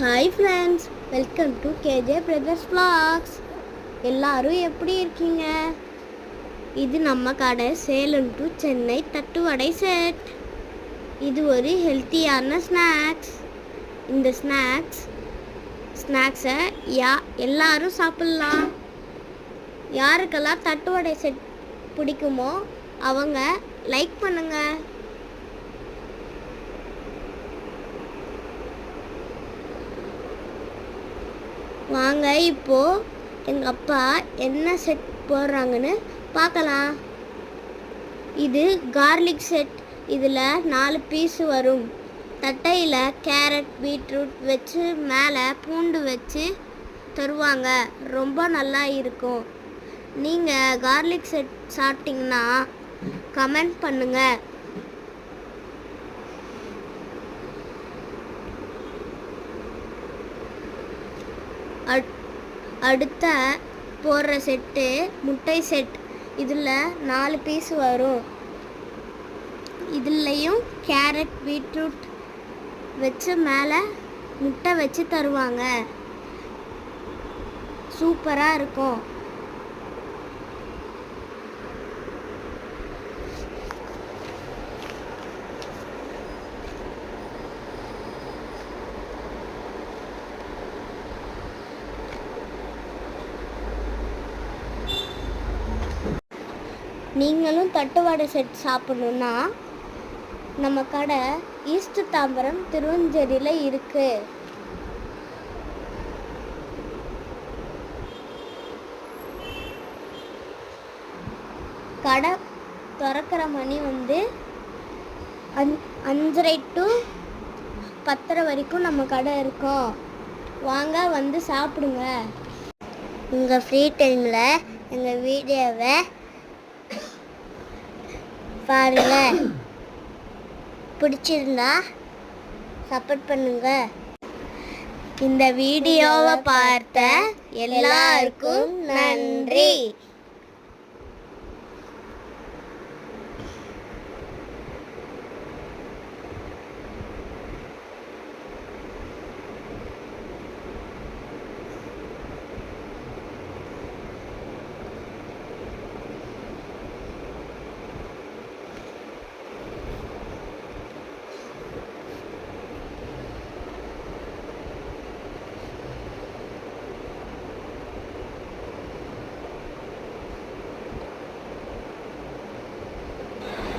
Hi friends welcome to KJ brothers vlogs எல்லாரும் எப்படி இருக்கீங்க? இது நம்ம கடை சேலம் டு சென்னை தட்டுவடை செட் இது ஒரு ஹெல்த்தியான ஸ்நாக்ஸ் இந்த ஸ்நாக்ஸ் ஸ்நாக்ஸை யா எல்லாரும் சாப்பிட்லாம். யாருக்கெல்லாம் தட்டுவடை செட் பிடிக்குமோ அவங்க லைக் பண்ணுங்கள் வாங்க இப்போ எங்க அப்பா என்ன செட் போடுறாங்கன்னு பார்க்கலாம். இது கார்லிக் செட் இதில் நாலு பீஸ் வரும். தட்டையில் கேரட் பீட்ரூட் வச்சு மேலே பூண்டு வச்சு தருவாங்க. ரொம்ப நல்லா இருக்கும். நீங்கள் கார்லிக் செட் சாப்பிட்டிங்கன்னா கமெண்ட் பண்ணுங்கள் அடுத்த போடுற செட்டு முட்டை செட். இதில் நாலு பீஸ் வரும். இதுலேயும் கேரட் பீட்ரூட் வச்சு மேலே முட்டை வச்சு தருவாங்க. சூப்பராக இருக்கும். நீங்களும் தட்டுவடை செட் சாப்பிடணுன்னா நம்ம கடை ஈஸ்ட் தாம்பரம் திருவஞ்சேரியில் இருக்கு. கடை திறக்கிற மணி வந்து அஞ் அஞ்சரை டு பத்தரை வரைக்கும் நம்ம கடை இருக்கும். வாங்க வந்து சாப்பிடுங்க. உங்கள் ஃப்ரீ டைமில் எங்கள் வீடியோவை பாருங்கள் பிடிச்சிருந்தா சப்போர்ட் பண்ணுங்க. இந்த வீடியோவை பார்த்த எல்லாருக்கும் நன்றி.